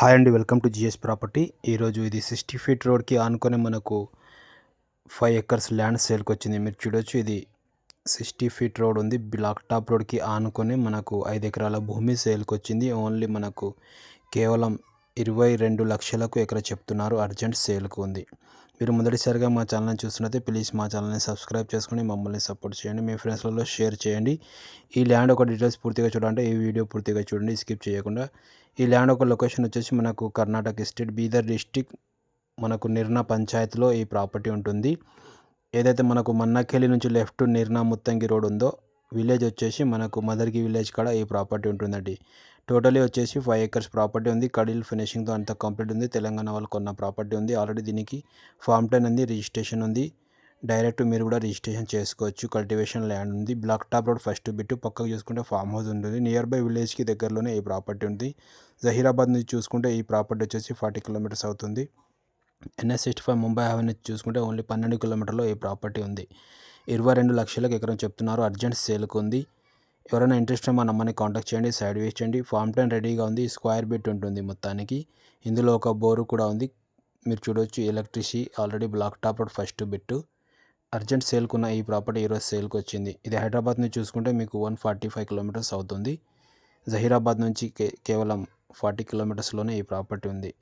Hi అండి welcome to GS property. ఈరోజు ఇది సిక్స్టీ ఫీట్ రోడ్కి ఆనుకొని మనకు ఫైవ్ ఎకర్స్ ల్యాండ్ సేల్కి వచ్చింది మీరు చూడొచ్చు ఇది సిక్స్టీ ఫీట్ రోడ్ ఉంది. బ్లాక్ టాప్ రోడ్కి ఆనుకొని మనకు ఐదు ఎకరాల భూమి సేల్కి వచ్చింది ఓన్లీ మనకు కేవలం ఇరవై రెండు లక్షలకు ఎక్కడ చెప్తున్నారు? అర్జెంట్ సేల్కు ఉంది. మీరు మొదటిసారిగా మా ఛానల్ని చూస్తున్నట్టే ప్లీజ్ మా ఛానల్ని సబ్స్క్రైబ్ చేసుకుని మమ్మల్ని సపోర్ట్ చేయండి. మీ ఫ్రెండ్స్లలో షేర్ చేయండి. ఈ ల్యాండ్ ఒక డీటెయిల్స్ పూర్తిగా చూడాలంటే ఈ వీడియో పూర్తిగా చూడండి. స్కిప్ చేయకుండా ఈ ల్యాండ్ ఒక లొకేషన్ వచ్చేసి మనకు కర్ణాటక స్టేట్ బీదర్ డిస్టిక్ మనకు నిర్నా పంచాయతీలో ఈ ప్రాపర్టీ ఉంటుంది. ఏదైతే మనకు మన్నకెళ్ళి నుంచి లెఫ్ట్ నిర్నా ముత్తంగి రోడ్ ఉందో విలేజ్ వచ్చేసి మనకు మదర్గి విలేజ్ కాడ ఈ ప్రాపర్టీ ఉంటుందండి. టోటలీ వచ్చేసి ఫైవ్ ఎకర్స్ ప్రాపర్టీ ఉంది. కడిల్ ఫినిషింగ్తో అంతా కంప్లీట్ ఉంది. తెలంగాణ వాళ్ళు కొన్న ప్రాపర్టీ ఉంది. ఆల్రెడీ దీనికి ఫామ్ టెన్ ఉంది రిజిస్ట్రేషన్ ఉంది. డైరెక్ట్ మీరు కూడా రిజిస్ట్రేషన్ చేసుకోవచ్చు. కల్టివేషన్ ల్యాండ్ ఉంది. Black top road first bit పక్కకు చూసుకుంటే ఫామ్ హౌస్ ఉంటుంది. నియర్ బై విలేజ్కి దగ్గరలోనే ఈ ప్రాపర్టీ ఉంది. జహీరాబాద్ నుంచి చూసుకుంటే ఈ ప్రాపర్టీ వచ్చేసి ఫార్టీ కిలోమీటర్స్ అవుతుంది. NS sixty five Mumbai haven చూసుకుంటే ఓన్లీ పన్నెండు కిలోమీటర్లో ఈ ప్రాపర్టీ ఉంది. ఇరవై రెండు లక్షలకు ఎకరం చెప్తున్నారు. అర్జెంట్ సేల్కి ఉంది. ఎవరైనా ఇంట్రెస్ట్ మా నమ్మని కాంటాక్ట్ చేయండి. సైడ్ వేస్ట్ చేయండి. ఫామ్ టెన్ రెడీగా ఉంది. స్క్వేర్ బిట్ ఉంటుంది మొత్తానికి. ఇందులో ఒక బోరు కూడా ఉంది. మీరు చూడవచ్చు electricity already black top first bit urgent సేల్కున్న ఈ ప్రాపర్టీ ఈరోజు సేల్కి వచ్చింది. ఇది హైదరాబాద్ నుంచి చూసుకుంటే మీకు వన్ ఫార్టీ ఫైవ్ కిలోమీటర్స్ అవుతుంది. జహీరాబాద్ నుంచి కే కేవలం ఫార్టీ కిలోమీటర్స్లోనే ఈ ప్రాపర్టీ ఉంది.